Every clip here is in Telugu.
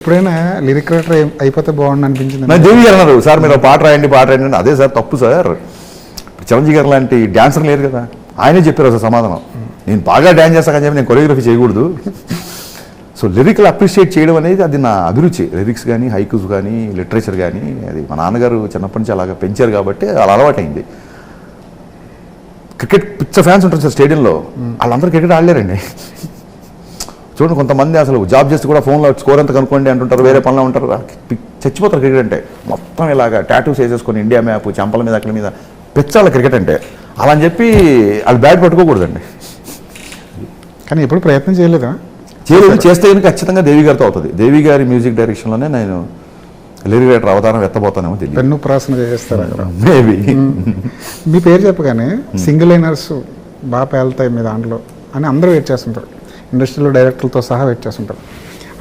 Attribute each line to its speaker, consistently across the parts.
Speaker 1: ఎప్పుడైనా లిరిక్ రైటర్ అయి- అయిపోతే బాగుండు అనిపించింది
Speaker 2: నా దేవి గారు అన్నారు సార్ మీరు పాట రాయండి పాట రాయండి అదే సార్ తప్పు సార్. చిరంజీవి గారు లాంటి డాన్సర్ లేరు కదా. ఆయనే చెప్పారు అసలు సమాధానం. నేను బాగా డ్యాన్స్ చేస్తానని చెప్పి నేను కొరియోగ్రఫీ చేయకూడదు. సో లిరికల్ అప్రిషియేట్ చేయడం అనేది అది నా అభిరుచి. లిరిక్స్ కానీ హైకుస్ కానీ లిటరేచర్ కానీ అది మా నాన్నగారు చిన్నప్పటి నుంచి అలాగా పెంచారు కాబట్టి అలా అలవాటైంది. క్రికెట్ పిచ్చ ఫ్యాన్స్ ఉంటారు సార్ స్టేడియంలో. వాళ్ళందరూ క్రికెట్ ఆడలేరండి. చూడండి కొంతమంది అసలు జాబ్ చేస్తే కూడా ఫోన్లో స్కోర్ ఎంత కనుక్కోండి అంటుంటారు వేరే పనిలో ఉంటారు చచ్చిపోతారు క్రికెట్ అంటే. మొత్తం ఇలాగా టాటూస్ వేసేసుకొని ఇండియా మ్యాప్ చెంపల మీద అక్కడి మీద పిచ్చాల క్రికెట్ అంటే. అలా అని చెప్పి వాళ్ళు బ్యాట్ పట్టుకోకూడదండి.
Speaker 1: కానీ ఎప్పుడు ప్రయత్నం చేయలేదా?
Speaker 2: చేయలేదు. చేస్తే కనుక ఖచ్చితంగా దేవి గారితో అవుతుంది. దేవి గారి మ్యూజిక్ డైరెక్షన్లోనే నేను లిరిక్ రైటర్ అవతారం ఎత్తబోతానేమో తెలియదు.
Speaker 1: పెన్ను ప్రాసన చేస్తారు
Speaker 2: మేబీ
Speaker 1: మీ పేరు చెప్పగానే సింగిల్ లైనర్స్ బాగా పేలుతాయి మీ దాంట్లో అని అందరూ వెయిట్ చేస్తుంటారు. ఇండస్ట్రీలో డైరెక్టర్లతో సహా వెయిట్ చేస్తుంటారు.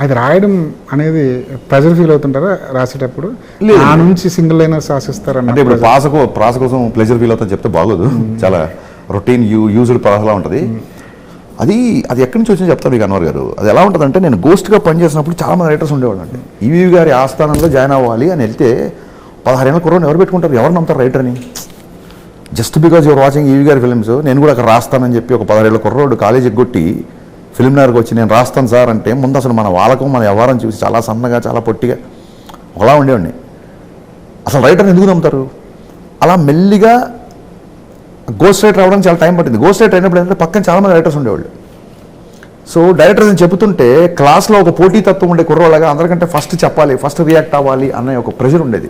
Speaker 1: అది రాయడం అనేది ప్రెజర్ ఫీల్ అవుతుంటారా రాసేటప్పుడు. ఆ నుంచి సింగిల్ లైనర్స్ ఆశిస్తారు
Speaker 2: అంటే ఇప్పుడు ప్రాస ప్రాస కోసం ప్లెజర్ ఫీల్ అవుతుంది చెప్తే బాగోదు. చాలా రొటీన్ యూ యూజ్డ్ ప్రాసలా ఉంటుంది. అది అది ఎక్కడి నుంచి వచ్చిందో చెప్తాను మీకు అన్వర్ గారు. అది ఎలా ఉంటుందంటే నేను గోస్ట్గా పనిచేసినప్పుడు చాలా మంది రైటర్స్ ఉండేవాళ్ళు అండి. ఈవీ గారి ఆస్థానంలో జాయిన్ అవ్వాలి అని వెళ్తే పదహారేళ్ళ కుర్రోని ఎవరు పెట్టుకుంటారు? ఎవరు నమ్ముతారు రైటర్ని just because your watching EV గారి ఫిల్మ్స్ నేను కూడా అక్కడ రాస్తానని చెప్పి ఒక పదహారేళ్ళ కుర్రోడు కాలేజ్ ఎగ్గొట్టి ఫిల్మ్ వచ్చి నేను రాస్తాను సార్ అంటే ముందు అసలు మన వాళ్ళకు మన వ్యవహారం చూసి చాలా సన్నగా చాలా పొట్టిగా ఒకలా ఉండేవాడిని. అసలు రైటర్ని ఎందుకు నమ్ముతారు? అలా మెల్లిగా గోస్ట్ రైటర్ అవ్వడానికి చాలా టైం పట్టింది. గోస్ట్ రైటర్ అయినప్పుడు ఏంటంటే పక్కన చాలామంది రైటర్స్ ఉండేవాళ్ళు. సో డైరెక్టర్స్ అని చెబుతుంటే క్లాస్లో ఒక పోటీతత్వం ఉండే కుర్రోళ్ళగా అందరికంటే ఫస్ట్ చెప్పాలి ఫస్ట్ రియాక్ట్ అవ్వాలి అనే ఒక ప్రెషర్ ఉండేది.